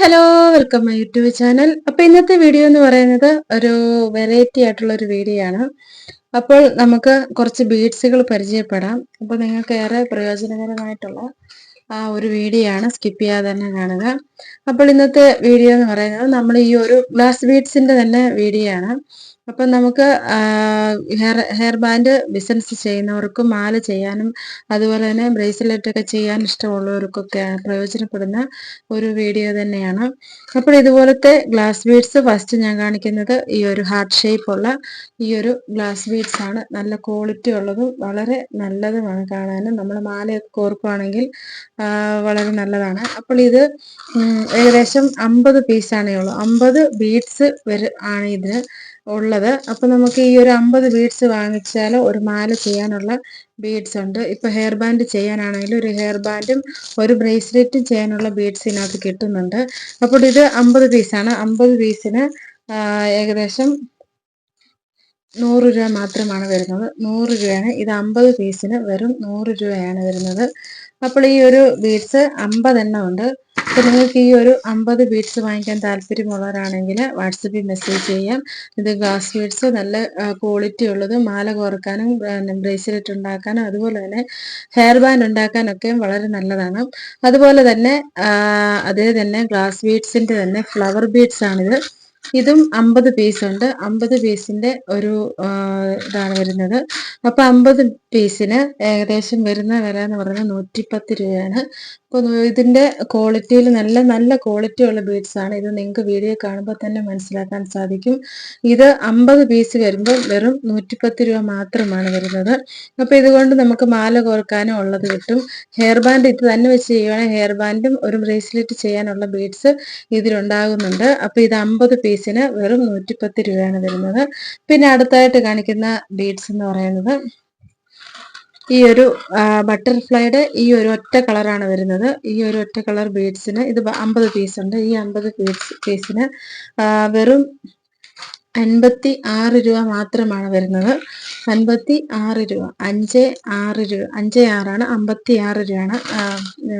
Hello welcome my YouTube channel. അപ്പൊ ഇന്നത്തെ video എന്ന് പറയുന്നത് ഒരു വെറൈറ്റി ആയിട്ടുള്ള ഒരു വീഡിയോ ആണ്. അപ്പോൾ നമുക്ക് കുറച്ച് ബീഡ്സുകൾ പരിചയപ്പെടാം. അപ്പോൾ നിങ്ങൾക്ക് ഏറെ പ്രയോജനകരമായിട്ടുള്ള ആ ഒരു വീഡിയോ ആണ് സ്കിപ്പ് ചെയ്യാതെ തന്നെ കാണുക. അപ്പോൾ ഇന്നത്തെ വീഡിയോ എന്ന് പറയുന്നത് നമ്മൾ ഈ ഒരു ഗ്ലാസ് ബീഡ്സിന്റെ തന്നെ വീഡിയോ ആണ്. അപ്പം നമുക്ക് ഹെയർ ഹെയർ ബാൻഡ് ബിസിനസ് ചെയ്യുന്നവർക്കും മാല ചെയ്യാനും അതുപോലെ തന്നെ ബ്രേസ്ലെറ്റ് ഒക്കെ ചെയ്യാൻ ഇഷ്ടമുള്ളവർക്കൊക്കെ പ്രയോജനപ്പെടുന്ന ഒരു വീഡിയോ തന്നെയാണ്. അപ്പോൾ ഇതുപോലത്തെ ഗ്ലാസ് ബീഡ്സ് ഫസ്റ്റ് ഞാൻ കാണിക്കുന്നത് ഈ ഒരു ഹാർട്ട് ഷേപ്പ് ഉള്ള ഈ ഒരു ഗ്ലാസ് ബീഡ്സ് ആണ്. നല്ല ക്വാളിറ്റി ഉള്ളതും വളരെ നല്ലതുമാണ് കാണാനും. നമ്മൾ മാലയൊക്കെ കോർക്കുവാണെങ്കിൽ വളരെ നല്ലതാണ്. അപ്പോൾ ഇത് ഏകദേശം അമ്പത് പീസാണേ ഉള്ളൂ. അമ്പത് ബീഡ്സ് വരെ ആണ് ഇതിന് ഉള്ളത്. അപ്പൊ നമുക്ക് ഈ ഒരു അമ്പത് ബീഡ്സ് വാങ്ങിച്ചാൽ ഒരു മാല ചെയ്യാനുള്ള ബീഡ്സ് ഉണ്ട്. ഇപ്പൊ ഹെയർ ബാൻഡ് ചെയ്യാനാണെങ്കിലും ഒരു ഹെയർ ബാൻഡും ഒരു ബ്രേസ്ലെറ്റും ചെയ്യാനുള്ള ബീഡ്സ് ഇതിനകത്ത് കിട്ടുന്നുണ്ട്. അപ്പോൾ ഇത് അമ്പത് പീസാണ് അമ്പത് പീസിന് ഏകദേശം നൂറ് രൂപ മാത്രമാണ് വരുന്നത്. നൂറ് രൂപയാണ്. ഇത് അമ്പത് പീസിന് വെറും നൂറ് രൂപയാണ് വരുന്നത്. അപ്പോൾ ഈ ഒരു ബീഡ്സ് അമ്പതെണ്ണം ഉണ്ട്. അപ്പോൾ നിങ്ങൾക്ക് ഈ ഒരു അമ്പത് ബീഡ്സ് വാങ്ങിക്കാൻ താല്പര്യമുള്ളവരാണെങ്കിൽ വാട്സപ്പിൽ മെസ്സേജ് ചെയ്യാം. ഇത് ഗ്ലാസ് ബീഡ്സ് നല്ല ക്വാളിറ്റി ഉള്ളത് മാല കോർക്കാനും ബ്രേസ്ലെറ്റ് ഉണ്ടാക്കാനും അതുപോലെ തന്നെ ഹെയർ ബാൻഡ് ഉണ്ടാക്കാനൊക്കെ വളരെ നല്ലതാണ്. അതുപോലെ തന്നെ അതേ തന്നെ ഗ്ലാസ് ബീഡ്സിന്റെ തന്നെ ഫ്ലവർ ബീഡ്സ് ആണിത്. ഇതും അമ്പത് പീസ് ഉണ്ട്. അമ്പത് പീസിന്റെ ഒരു ഇതാണ് വരുന്നത്. അപ്പൊ അമ്പത് പീസിന് ഏകദേശം വരുന്ന വില എന്ന് പറയുന്നത് നൂറ്റിപ്പത്ത് രൂപയാണ്. അപ്പോൾ ഇതിന്റെ ക്വാളിറ്റിയിൽ നല്ല നല്ല ക്വാളിറ്റി ഉള്ള ബീഡ്സ് ആണ്. ഇത് നിങ്ങൾക്ക് വീഡിയോ കാണുമ്പോൾ തന്നെ മനസ്സിലാക്കാൻ സാധിക്കും. ഇത് അമ്പത് പീസ് വരുമ്പോൾ വെറും നൂറ്റിപ്പത്ത് രൂപ മാത്രമാണ് വരുന്നത്. അപ്പോൾ ഇതുകൊണ്ട് നമുക്ക് മാല കോർക്കാനും ഉള്ളത് കിട്ടും. ഹെയർ ബാൻഡ് ഇത് തന്നെ വെച്ച് ചെയ്യുവാണെങ്കിൽ ഹെയർ ബാൻഡും ഒരു ബ്രേസ്ലെറ്റ് ചെയ്യാനുള്ള ബീഡ്സ് ഇതിലുണ്ടാകുന്നുണ്ട്. അപ്പോൾ ഇത് അമ്പത് പീസിന് വെറും നൂറ്റിപ്പത്ത് രൂപയാണ് വരുന്നത്. പിന്നെ അടുത്തായിട്ട് കാണിക്കുന്ന ബീഡ്സ് എന്ന് പറയുന്നത് ഈ ഒരു ബട്ടർഫ്ലൈയുടെ ഈ ഒരു ഒറ്റ കളറാണ് വരുന്നത്. ഈ ഒരു ഒറ്റ കളർ ബീഡ്സിന് ഇത് അമ്പത് പീസ് ഉണ്ട്. ഈ അമ്പത് പീസ് പീസിന് വെറും അൻപത്തി ആറ് രൂപ മാത്രമാണ് വരുന്നത്. അൻപത്തി ആറ് രൂപ. അഞ്ച് ആറ് രൂപ. അഞ്ച് ആറാണ്. അമ്പത്തി ആറ് രൂപയാണ്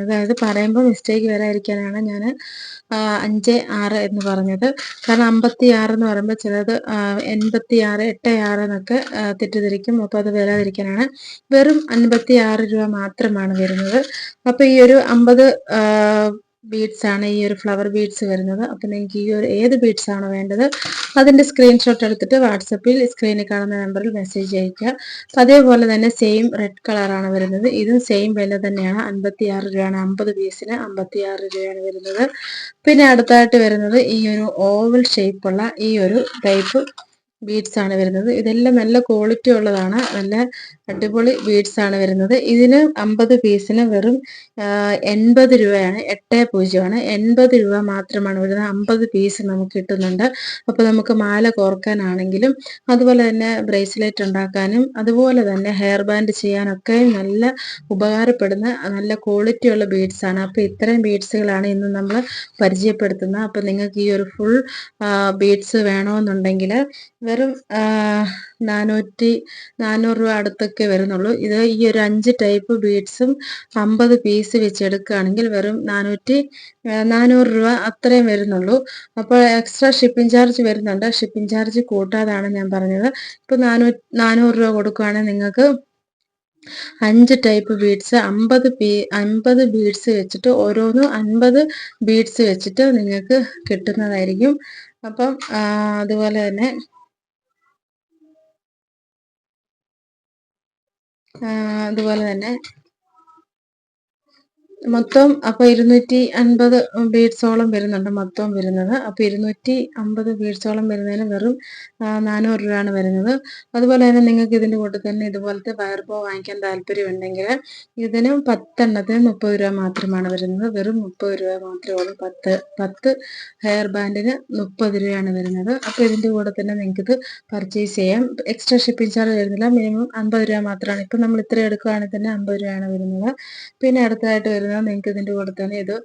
അതായത് പറയുമ്പോൾ മിസ്റ്റേക്ക് വരാതിരിക്കാനാണ് ഞാൻ അഞ്ച് ആറ് എന്ന് പറഞ്ഞത്. കാരണം അമ്പത്തി ആറ് എന്ന് പറയുമ്പോൾ ചിലത് എൺപത്തി ആറ് എട്ട് ആറ് എന്നൊക്കെ തെറ്റിദ്ധരിക്കും. അപ്പോൾ അത് വരാതിരിക്കാനാണ്. വെറും അൻപത്തി ആറ് രൂപ മാത്രമാണ് വരുന്നത്. അപ്പോൾ ഈ ഒരു അമ്പത് ബീഡ്സ് ആണ് ഈ ഒരു ഫ്ലവർ ബീഡ്സ് വരുന്നത്. അപ്പം നിങ്ങൾക്ക് ഈ ഒരു ഏത് ബീഡ്സ് ആണോ വേണ്ടത് അതിന്റെ സ്ക്രീൻഷോട്ട് എടുത്തിട്ട് വാട്സപ്പിൽ സ്ക്രീനിൽ കാണുന്ന നമ്പറിൽ മെസ്സേജ് അയക്കുക അപ്പം അതേപോലെ തന്നെ സെയിം റെഡ് കളറാണ് വരുന്നത്. ഇതും സെയിം വില തന്നെയാണ്. അൻപത്തി ആറ് രൂപയാണ്. അമ്പത് പീസിന് അമ്പത്തി ആറ് രൂപയാണ് വരുന്നത്. പിന്നെ അടുത്തായിട്ട് വരുന്നത് ഈ ഒരു ഓവൽ ഷേപ്പുള്ള ഈ ഒരു ടൈപ്പ് ബീഡ്സ് ആണ് വരുന്നത്. ഇതെല്ലാം നല്ല ക്വാളിറ്റി ഉള്ളതാണ്. നല്ല അടിപൊളി ബീഡ്സ് ആണ് വരുന്നത്. ഇതിന് അമ്പത് പീസിന് വെറും എൺപത് രൂപയാണ്. എട്ട് പൂജ്യമാണ്. എൺപത് രൂപ മാത്രമാണ് വരുന്നത് അമ്പത് പീസ് നമുക്ക് കിട്ടുന്നുണ്ട്. അപ്പോൾ നമുക്ക് മാല കോർക്കാനാണെങ്കിലും അതുപോലെ തന്നെ ബ്രേസ്ലെറ്റ് ഉണ്ടാക്കാനും അതുപോലെ തന്നെ ഹെയർ ബാൻഡ് ചെയ്യാനൊക്കെ നല്ല ഉപകാരപ്പെടുന്ന നല്ല ക്വാളിറ്റി ഉള്ള ബീഡ്സ് ആണ്. അപ്പോൾ ഇത്രയും ബീഡ്സുകളാണ് ഇന്ന് നമ്മൾ പരിചയപ്പെടുത്തുന്നത്. അപ്പോൾ നിങ്ങൾക്ക് ഈ ഒരു ഫുൾ ബീഡ്സ് വേണമെന്നുണ്ടെങ്കിൽ വെറും നാനൂറ്റി നാനൂറ് രൂപ അടുത്തൊക്കെ വരുന്നുള്ളൂ. ഇത് ഈ ഒരു അഞ്ച് ടൈപ്പ് ബീഡ്സും അമ്പത് പീസ് വെച്ച് എടുക്കുകയാണെങ്കിൽ വെറും നാനൂറ്റി നാനൂറ് രൂപ അത്രയും വരുന്നുള്ളൂ. അപ്പോൾ എക്സ്ട്രാ ഷിപ്പിംഗ് ചാർജ് വരുന്നുണ്ട്. ഷിപ്പിംഗ് ചാർജ് കൂട്ടാതാണ് ഞാൻ പറഞ്ഞത്. ഇപ്പോൾ നാനൂ നാനൂറ് രൂപ കൊടുക്കുകയാണെങ്കിൽ നിങ്ങൾക്ക് അഞ്ച് ടൈപ്പ് ബീഡ്സ് അമ്പത് പീ അമ്പത് ബീഡ്സ് വെച്ചിട്ട് ഓരോന്നും അൻപത് ബീഡ്സ് വെച്ചിട്ട് നിങ്ങൾക്ക് കിട്ടുന്നതായിരിക്കും. അപ്പം അതുപോലെ തന്നെ അതുപോലെ തന്നെ. മൊത്തം അപ്പോൾ ഇരുന്നൂറ്റി അൻപത് ബീഡ്സോളം വരുന്നുണ്ട് മൊത്തം വരുന്നത്. അപ്പോൾ ഇരുന്നൂറ്റി അമ്പത് ബീഡ്സോളം വരുന്നതിന് വെറും നാനൂറ് രൂപയാണ് വരുന്നത്. അതുപോലെ തന്നെ നിങ്ങൾക്ക് ഇതിന്റെ കൂടെ തന്നെ ഇതുപോലത്തെ വയർ ബോ വാങ്ങിക്കാൻ താല്പര്യമുണ്ടെങ്കിൽ ഇതിന് പത്തെണ്ണത്തിന് മുപ്പത് രൂപ മാത്രമാണ് വരുന്നത്. വെറും മുപ്പത് രൂപ മാത്രമേ ഉള്ളൂ. പത്ത് പത്ത് ഹെയർ ബാൻഡിന് മുപ്പത് രൂപയാണ് വരുന്നത്. അപ്പോൾ ഇതിന്റെ കൂടെ തന്നെ നിങ്ങൾക്കിത് പർച്ചേസ് ചെയ്യാം. എക്സ്ട്രാ ഷിപ്പിംഗ് ചാർജ് വരുന്നില്ല. മിനിമം അമ്പത് രൂപ മാത്രമാണ്. ഇപ്പം നമ്മൾ ഇത്ര എടുക്കുകയാണെങ്കിൽ തന്നെ അമ്പത് രൂപയാണ് വരുന്നത്. പിന്നെ അടുത്തതായിട്ട് വരുന്നത് കഴിഞ്ഞാൽ നിങ്ങൾക്ക് ഇതിന്റെ കൂടെ തന്നെ ഇത്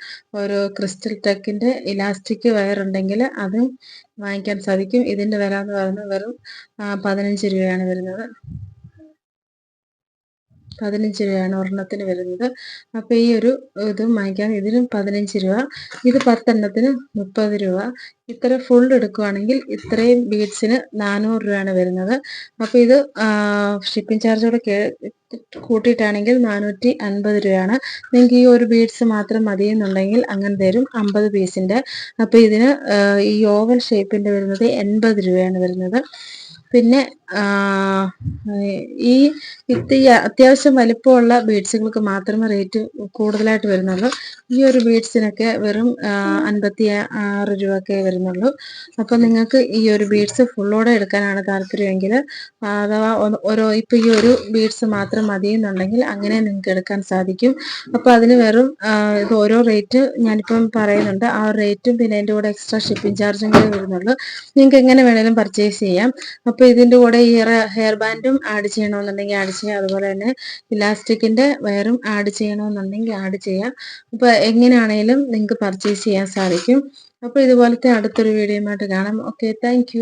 ഒരു ക്രിസ്റ്റൽ ടെക്കിന്റെ ഇലാസ്റ്റിക് വയർ ഉണ്ടെങ്കിൽ അതും വാങ്ങിക്കാൻ സാധിക്കും. ഇതിന്റെ വില എന്ന് പറയുന്നത് വെറും പതിനഞ്ച് രൂപയാണ് വരുന്നത്. പതിനഞ്ച് രൂപയാണ് ഒരെണ്ണത്തിന് വരുന്നത്. അപ്പോൾ ഈ ഒരു ഇത് വാങ്ങിക്കാം ഇതിനും പതിനഞ്ച് രൂപ ഇത് പത്തെണ്ണത്തിന് മുപ്പത് രൂപ. ഇത്ര ഫുൾ എടുക്കുവാണെങ്കിൽ ഇത്രയും ബീഡ്സിന് നാനൂറ് രൂപയാണ് വരുന്നത്. അപ്പോൾ ഇത് ഷിപ്പിംഗ് ചാർജോടെ കൂട്ടിയിട്ടാണെങ്കിൽ നാനൂറ്റി അൻപത് രൂപയാണ്. നിങ്ങൾക്ക് ഈ ഒരു ബീഡ്സ് മാത്രം മതി എന്നുണ്ടെങ്കിൽ അങ്ങനെ തരും. അമ്പത് പീസിന്റെ അപ്പോൾ ഇതിന് ഈ ഓവൽ ഷേപ്പിന്റെ വരുന്നത് എൺപത് രൂപയാണ് വരുന്നത്. പിന്നെ ഈ ഇത്തി അത്യാവശ്യം വലിപ്പമുള്ള ബീഡ്സുകൾക്ക് മാത്രമേ റേറ്റ് കൂടുതലായിട്ട് വരുന്നുള്ളൂ. ഈ ഒരു ബീഡ്സിനൊക്കെ വെറും അൻപത്തി ആറ് രൂപയൊക്കെ വരുന്നുള്ളൂ. അപ്പോൾ നിങ്ങൾക്ക് ഈ ഒരു ബീഡ്സ് ഫുള്ളോടെ എടുക്കാനാണ് താല്പര്യമെങ്കിൽ അഥവാ ഓരോ ഇപ്പൊ ഈ ഒരു ബീഡ്സ് മാത്രം മതി എന്നുണ്ടെങ്കിൽ അങ്ങനെ നിങ്ങൾക്ക് എടുക്കാൻ സാധിക്കും. അപ്പോൾ അതിന് വെറും ഇത് ഓരോ റേറ്റ് ഞാനിപ്പം പറയുന്നുണ്ട്. ആ റേറ്റും പിന്നെ അതിന്റെ കൂടെ എക്സ്ട്രാ ഷിപ്പിംഗ് ചാർജും കൂടെ വരുന്നുള്ളൂ. നിങ്ങൾക്ക് എങ്ങനെ വേണേലും പർച്ചേസ് ചെയ്യാം. അപ്പോൾ ഇതിന്റെ കൂടെ ഈ ഹെയർ ബാൻഡും ആഡ് ചെയ്യണമെന്നുണ്ടെങ്കിൽ ആഡ് ചെയ്യാം. അതുപോലെ തന്നെ ഇലാസ്റ്റിക്കിന്റെ വയറും ആഡ് ചെയ്യണമെന്നുണ്ടെങ്കിൽ ആഡ് ചെയ്യാം. അപ്പോൾ എങ്ങനെയാണേലും നിങ്ങൾക്ക് പർച്ചേസ് ചെയ്യാൻ സാധിക്കും. അപ്പോൾ ഇതുപോലത്തെ അടുത്തൊരു ആയിട്ട് കാണാം. Okay thank